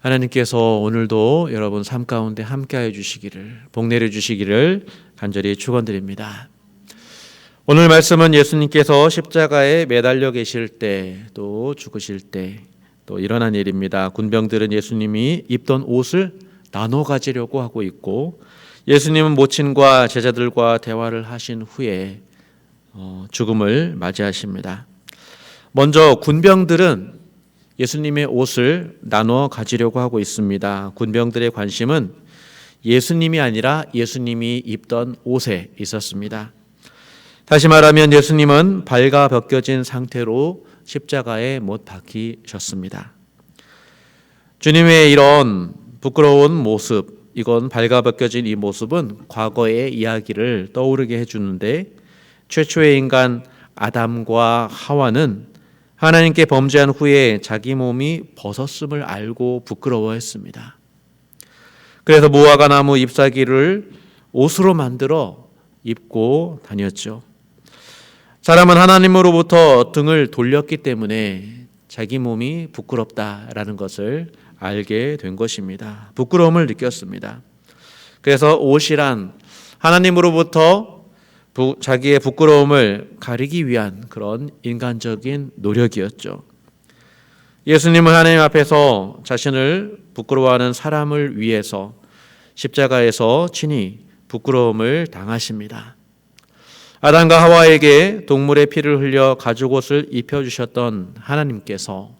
하나님께서 오늘도 여러분 삶 가운데 함께해 주시기를 복 내려 주시기를 간절히 축원드립니다. 오늘 말씀은 예수님께서 십자가에 매달려 계실 때 또 죽으실 때 또 일어난 일입니다. 군병들은 예수님이 입던 옷을 나눠 가지려고 하고 있고 예수님은 모친과 제자들과 대화를 하신 후에 어, 죽음을 맞이하십니다. 먼저 군병들은 예수님의 옷을 나눠 가지려고 하고 있습니다. 군병들의 관심은 예수님이 아니라 예수님이 입던 옷에 있었습니다. 다시 말하면 예수님은 발가 벗겨진 상태로 십자가에 못 박히셨습니다. 주님의 이런 부끄러운 모습, 이건 발가 벗겨진 이 모습은 과거의 이야기를 떠오르게 해주는데 최초의 인간 아담과 하와는 하나님께 범죄한 후에 자기 몸이 벗었음을 알고 부끄러워했습니다. 그래서 무화과 나무 잎사귀를 옷으로 만들어 입고 다녔죠. 사람은 하나님으로부터 등을 돌렸기 때문에 자기 몸이 부끄럽다라는 것을 알게 된 것입니다. 부끄러움을 느꼈습니다. 그래서 옷이란 하나님으로부터 자기의 부끄러움을 가리기 위한 그런 인간적인 노력이었죠. 예수님은 하나님 앞에서 자신을 부끄러워하는 사람을 위해서 십자가에서 친히 부끄러움을 당하십니다. 아담과 하와에게 동물의 피를 흘려 가죽옷을 입혀주셨던 하나님께서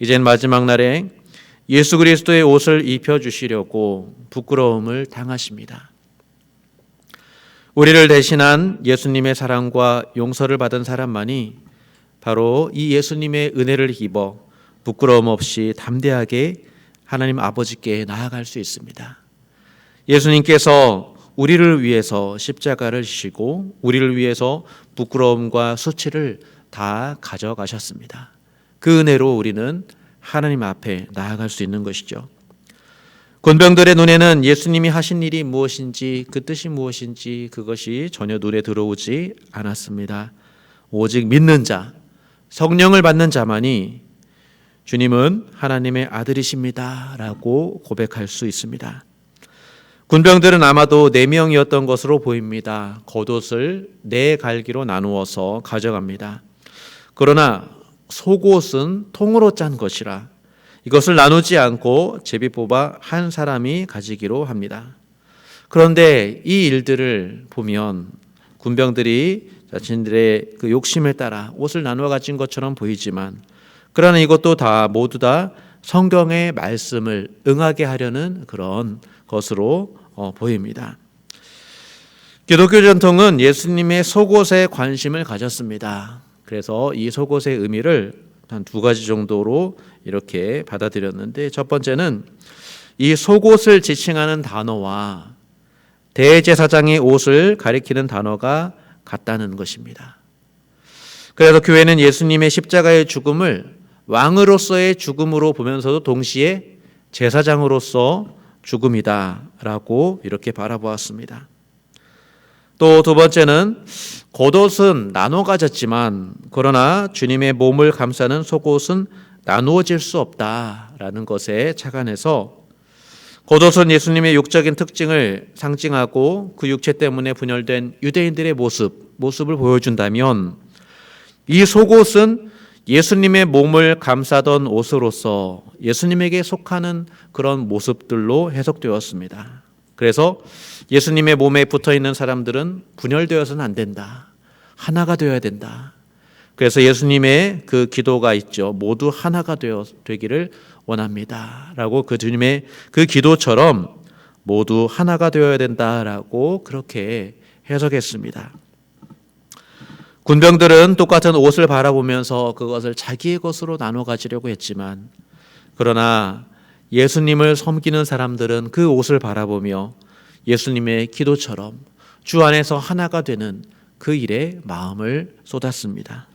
이젠 마지막 날에 예수 그리스도의 옷을 입혀주시려고 부끄러움을 당하십니다. 우리를 대신한 예수님의 사랑과 용서를 받은 사람만이 바로 이 예수님의 은혜를 입어 부끄러움 없이 담대하게 하나님 아버지께 나아갈 수 있습니다. 예수님께서 우리를 위해서 십자가를 지시고 우리를 위해서 부끄러움과 수치를 다 가져가셨습니다. 그 은혜로 우리는 하나님 앞에 나아갈 수 있는 것이죠. 군병들의 눈에는 예수님이 하신 일이 무엇인지 그 뜻이 무엇인지 그것이 전혀 눈에 들어오지 않았습니다. 오직 믿는 자, 성령을 받는 자만이 주님은 하나님의 아들이십니다 라고 고백할 수 있습니다. 군병들은 아마도 네 명이었던 것으로 보입니다. 겉옷을 네 갈기로 나누어서 가져갑니다. 그러나 속옷은 통으로 짠 것이라 이것을 나누지 않고 제비 뽑아 한 사람이 가지기로 합니다. 그런데 이 일들을 보면 군병들이 자신들의 그 욕심에 따라 옷을 나누어 가진 것처럼 보이지만 그러나 이것도 다 모두 다 성경의 말씀을 응하게 하려는 그런 것으로 어, 보입니다. 기독교 전통은 예수님의 속옷에 관심을 가졌습니다. 그래서 이 속옷의 의미를 한 두 가지 정도로 이렇게 받아들였는데 첫 번째는 이 속옷을 지칭하는 단어와 대제사장의 옷을 가리키는 단어가 같다는 것입니다. 그래서 교회는 예수님의 십자가의 죽음을 왕으로서의 죽음으로 보면서도 동시에 제사장으로서 죽음이다라고 이렇게 바라보았습니다. 또 두 번째는 겉옷은 나눠 가졌지만 그러나 주님의 몸을 감싸는 속옷은 나누어질 수 없다라는 것에 착안해서 겉옷은 예수님의 육적인 특징을 상징하고 그 육체 때문에 분열된 유대인들의 모습, 모습을 보여준다면 이 속옷은 예수님의 몸을 감싸던 옷으로서 예수님에게 속하는 그런 모습들로 해석되었습니다. 그래서 예수님의 몸에 붙어 있는 사람들은 분열되어서는 안 된다. 하나가 되어야 된다. 그래서 예수님의 그 기도가 있죠. 모두 하나가 되어 되기를 원합니다. 라고 그 주님의 그 기도처럼 모두 하나가 되어야 된다라고 그렇게 해석했습니다. 군병들은 똑같은 옷을 바라보면서 그것을 자기의 것으로 나눠 가지려고 했지만 그러나 예수님을 섬기는 사람들은 그 옷을 바라보며 예수님의 기도처럼 주 안에서 하나가 되는 그 일에 마음을 쏟았습니다.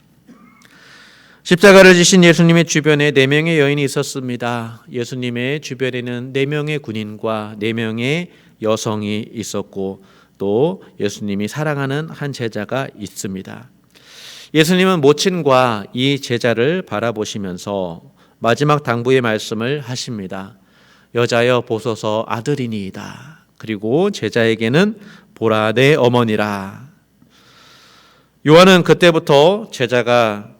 십자가를 지신 예수님의 주변에 네 명의 여인이 있었습니다. 예수님의 주변에는 네 명의 군인과 네 명의 여성이 있었고 또 예수님이 사랑하는 한 제자가 있습니다. 예수님은 모친과 이 제자를 바라보시면서 마지막 당부의 말씀을 하십니다. 여자여 보소서 아들이니이다. 그리고 제자에게는 보라 내 어머니라. 요한은 그때부터 제자가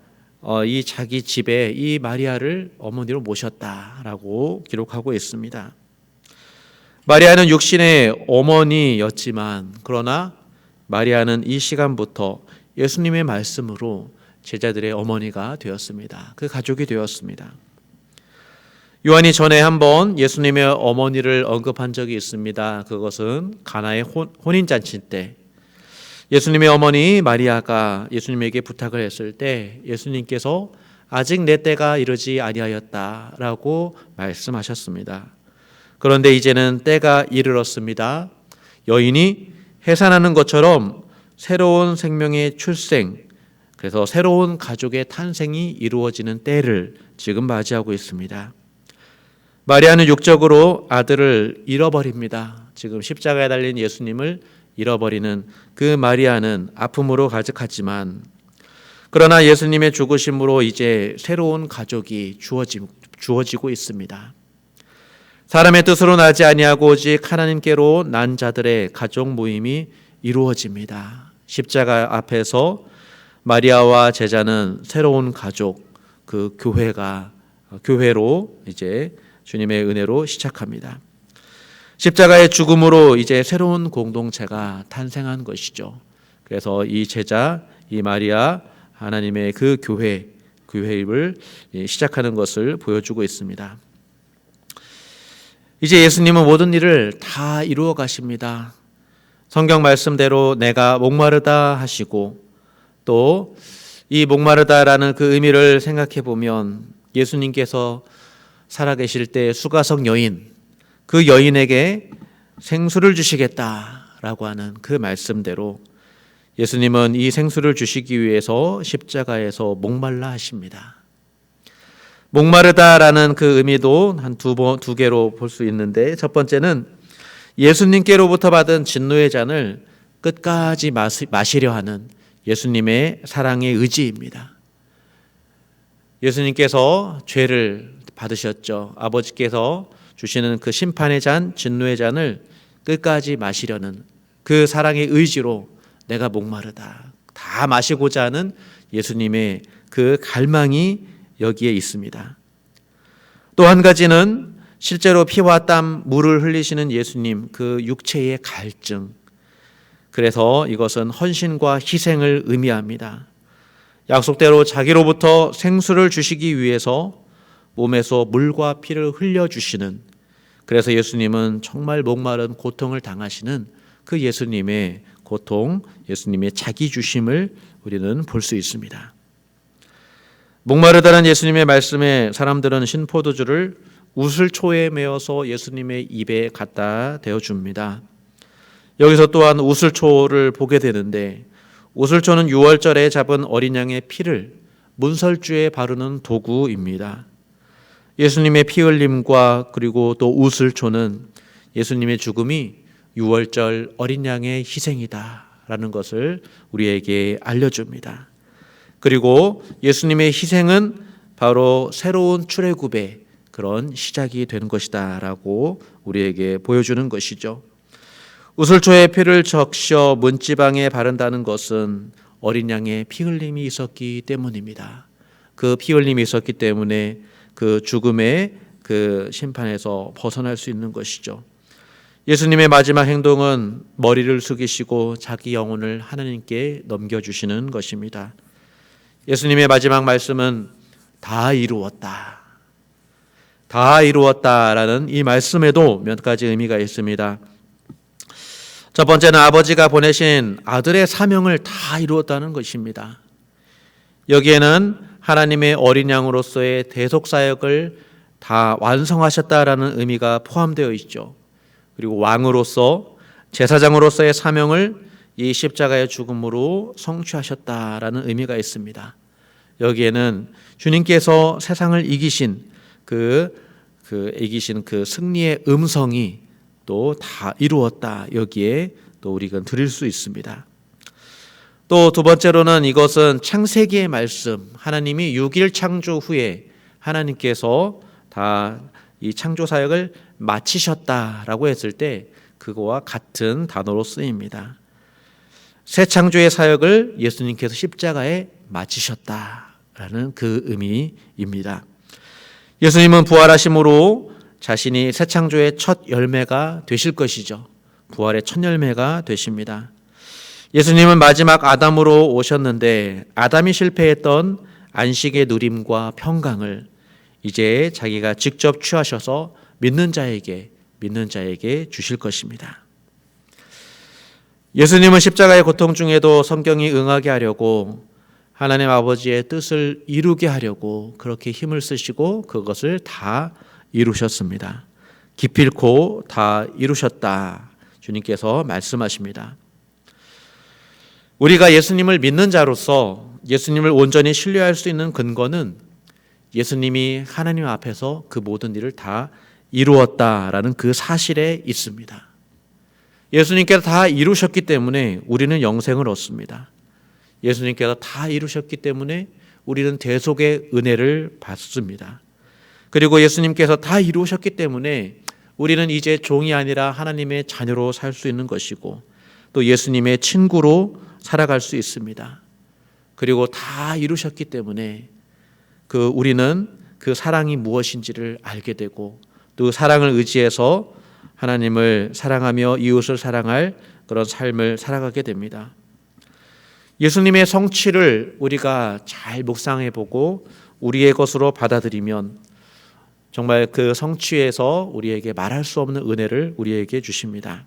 어, 이 자기 집에 이 마리아를 어머니로 모셨다라고 기록하고 있습니다. 마리아는 육신의 어머니였지만 그러나 마리아는 이 시간부터 예수님의 말씀으로 제자들의 어머니가 되었습니다. 그 가족이 되었습니다. 요한이 전에 한번 예수님의 어머니를 언급한 적이 있습니다. 그것은 가나의 혼인 잔치 때 예수님의 어머니 마리아가 예수님에게 부탁을 했을 때 예수님께서 아직 내 때가 이르지 아니하였다라고 말씀하셨습니다. 그런데 이제는 때가 이르렀습니다. 여인이 해산하는 것처럼 새로운 생명의 출생, 그래서 새로운 가족의 탄생이 이루어지는 때를 지금 맞이하고 있습니다. 마리아는 육적으로 아들을 잃어버립니다. 지금 십자가에 달린 예수님을 잃어버리는 그 마리아는 아픔으로 가득하지만 그러나 예수님의 죽으심으로 이제 새로운 가족이 주어지고 있습니다. 사람의 뜻으로 나지 아니하고 오직 하나님께로 난 자들의 가족 모임이 이루어집니다. 십자가 앞에서 마리아와 제자는 새로운 가족 그 교회가 교회로 이제 주님의 은혜로 시작합니다. 십자가의 죽음으로 이제 새로운 공동체가 탄생한 것이죠. 그래서 이 제자, 이 마리아, 하나님의 그 교회, 교회를 시작하는 것을 보여주고 있습니다. 이제 예수님은 모든 일을 다 이루어 가십니다. 성경 말씀대로 내가 목마르다 하시고 또 이 목마르다라는 그 의미를 생각해 보면 예수님께서 살아계실 때 수가성 여인 그 여인에게 생수를 주시겠다라고 하는 그 말씀대로 예수님은 이 생수를 주시기 위해서 십자가에서 목말라 하십니다. 목마르다라는 그 의미도 한 두 번, 두 개로 볼 수 있는데 첫 번째는 예수님께로부터 받은 진노의 잔을 끝까지 마시, 마시려 하는 예수님의 사랑의 의지입니다. 예수님께서 죄를 받으셨죠. 아버지께서 주시는 그 심판의 잔, 진노의 잔을 끝까지 마시려는 그 사랑의 의지로 내가 목마르다. 다 마시고자 하는 예수님의 그 갈망이 여기에 있습니다. 또 한 가지는 실제로 피와 땀, 물을 흘리시는 예수님 그 육체의 갈증. 그래서 이것은 헌신과 희생을 의미합니다. 약속대로 자기로부터 생수를 주시기 위해서 몸에서 물과 피를 흘려 주시는 그래서 예수님은 정말 목마른 고통을 당하시는 그 예수님의 고통, 예수님의 자기 주심을 우리는 볼 수 있습니다. 목마르다는 예수님의 말씀에 사람들은 신포도주를 우슬초에 메어서 예수님의 입에 갖다 대어 줍니다. 여기서 또한 우슬초를 보게 되는데 우슬초는 6월절에 잡은 어린 양의 피를 문설주에 바르는 도구입니다. 예수님의 피 흘림과 그리고 또 우슬초는 예수님의 죽음이 6월절 어린 양의 희생이다라는 것을 우리에게 알려줍니다. 그리고 예수님의 희생은 바로 새로운 출애굽의 그런 시작이 되는 것이다라고 우리에게 보여주는 것이죠. 우슬초에 피를 적셔 문지방에 바른다는 것은 어린 양의 피 흘림이 있었기 때문입니다. 그 피 흘림이 있었기 때문에 그 죽음의 그 심판에서 벗어날 수 있는 것이죠. 예수님의 마지막 행동은 머리를 숙이시고 자기 영혼을 하나님께 넘겨주시는 것입니다. 예수님의 마지막 말씀은 다 이루었다. 다 이루었다라는 이 말씀에도 몇 가지 의미가 있습니다. 첫 번째는 아버지가 보내신 아들의 사명을 다 이루었다는 것입니다. 여기에는 하나님의 어린 양으로서의 대속 사역을 다 완성하셨다라는 의미가 포함되어 있죠. 그리고 왕으로서 제사장으로서의 사명을 이 십자가의 죽음으로 성취하셨다라는 의미가 있습니다. 여기에는 주님께서 세상을 이기신 그, 그 이기신 그 승리의 음성이 또 다 이루었다. 여기에 또 우리가 드릴 수 있습니다. 또 두 번째로는 이것은 창세기의 말씀, 하나님이 6일 창조 후에 하나님께서 다 이 창조 사역을 마치셨다라고 했을 때 그거와 같은 단어로 쓰입니다. 새 창조의 사역을 예수님께서 십자가에 마치셨다라는 그 의미입니다. 예수님은 부활하심으로 자신이 새 창조의 첫 열매가 되실 것이죠. 부활의 첫 열매가 되십니다. 예수님은 마지막 아담으로 오셨는데 아담이 실패했던 안식의 누림과 평강을 이제 자기가 직접 취하셔서 믿는 자에게 믿는 자에게 주실 것입니다. 예수님은 십자가의 고통 중에도 성경이 응하게 하려고 하나님 아버지의 뜻을 이루게 하려고 그렇게 힘을 쓰시고 그것을 다 이루셨습니다. 기필코 다 이루셨다. 주님께서 말씀하십니다. 우리가 예수님을 믿는 자로서 예수님을 온전히 신뢰할 수 있는 근거는 예수님이 하나님 앞에서 그 모든 일을 다 이루었다라는 그 사실에 있습니다. 예수님께서 다 이루셨기 때문에 우리는 영생을 얻습니다. 예수님께서 다 이루셨기 때문에 우리는 대속의 은혜를 받습니다. 그리고 예수님께서 다 이루셨기 때문에 우리는 이제 종이 아니라 하나님의 자녀로 살 수 있는 것이고 또 예수님의 친구로 살아갈 수 있습니다. 그리고 다 이루셨기 때문에 그 우리는 그 사랑이 무엇인지를 알게 되고 또 사랑을 의지해서 하나님을 사랑하며 이웃을 사랑할 그런 삶을 살아가게 됩니다. 예수님의 성취를 우리가 잘 묵상해 보고 우리의 것으로 받아들이면 정말 그 성취에서 우리에게 말할 수 없는 은혜를 우리에게 주십니다.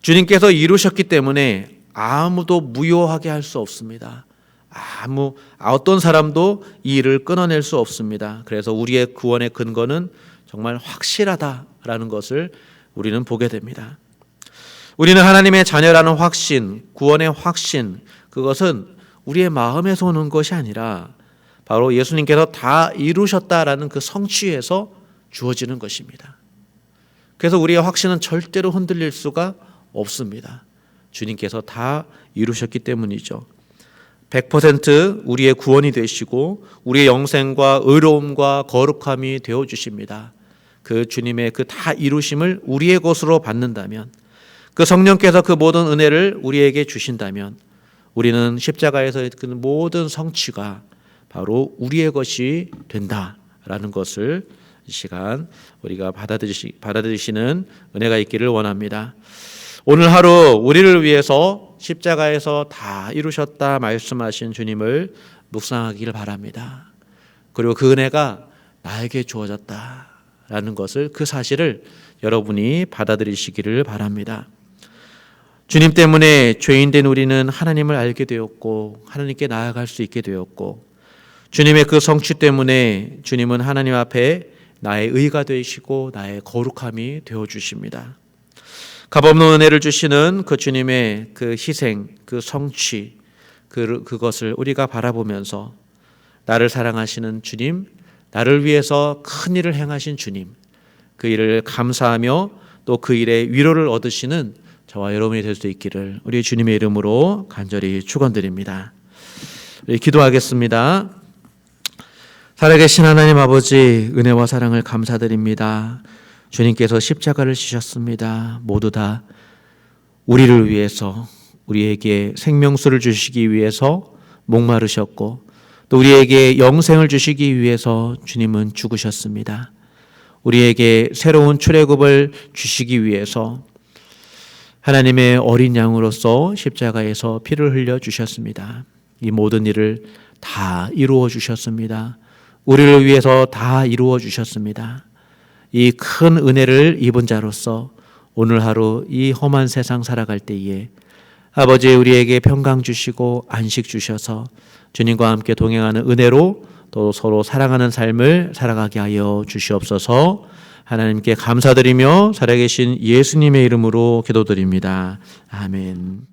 주님께서 이루셨기 때문에 아무도 무효하게 할 수 없습니다. 아무 어떤 사람도 이 일을 끊어낼 수 없습니다. 그래서 우리의 구원의 근거는 정말 확실하다라는 것을 우리는 보게 됩니다. 우리는 하나님의 자녀라는 확신, 구원의 확신, 그것은 우리의 마음에서 오는 것이 아니라 바로 예수님께서 다 이루셨다라는 그 성취에서 주어지는 것입니다. 그래서 우리의 확신은 절대로 흔들릴 수가 없습니다. 주님께서 다 이루셨기 때문이죠. 100% 우리의 구원이 되시고 우리의 영생과 의로움과 거룩함이 되어 주십니다. 그 주님의 그 다 이루심을 우리의 것으로 받는다면 그 성령께서 그 모든 은혜를 우리에게 주신다면 우리는 십자가에서 그 모든 성취가 바로 우리의 것이 된다라는 것을 이 시간 우리가 받아들이시, 받아들이시는 은혜가 있기를 원합니다. 오늘 하루 우리를 위해서 십자가에서 다 이루셨다 말씀하신 주님을 묵상하기를 바랍니다. 그리고 그 은혜가 나에게 주어졌다라는 것을 그 사실을 여러분이 받아들이시기를 바랍니다. 주님 때문에 죄인된 우리는 하나님을 알게 되었고 하나님께 나아갈 수 있게 되었고 주님의 그 성취 때문에 주님은 하나님 앞에 나의 의가 되시고 나의 거룩함이 되어 주십니다. 값없는 은혜를 주시는 그 주님의 그 희생, 그 성취, 그, 그것을 우리가 바라보면서 나를 사랑하시는 주님, 나를 위해서 큰 일을 행하신 주님, 그 일을 감사하며 또 그 일에 위로를 얻으시는 저와 여러분이 될 수 있기를 우리 주님의 이름으로 간절히 축원드립니다. 기도하겠습니다. 살아계신 하나님 아버지 은혜와 사랑을 감사드립니다. 주님께서 십자가를 지셨습니다. 모두 다 우리를 위해서 우리에게 생명수를 주시기 위해서 목마르셨고 또 우리에게 영생을 주시기 위해서 주님은 죽으셨습니다. 우리에게 새로운 출애굽을 주시기 위해서 하나님의 어린 양으로서 십자가에서 피를 흘려 주셨습니다. 이 모든 일을 다 이루어 주셨습니다. 우리를 위해서 다 이루어 주셨습니다. 이 큰 은혜를 입은 자로서 오늘 하루 이 험한 세상 살아갈 때에 아버지 우리에게 평강 주시고 안식 주셔서 주님과 함께 동행하는 은혜로 또 서로 사랑하는 삶을 살아가게 하여 주시옵소서 하나님께 감사드리며 살아계신 예수님의 이름으로 기도드립니다. 아멘.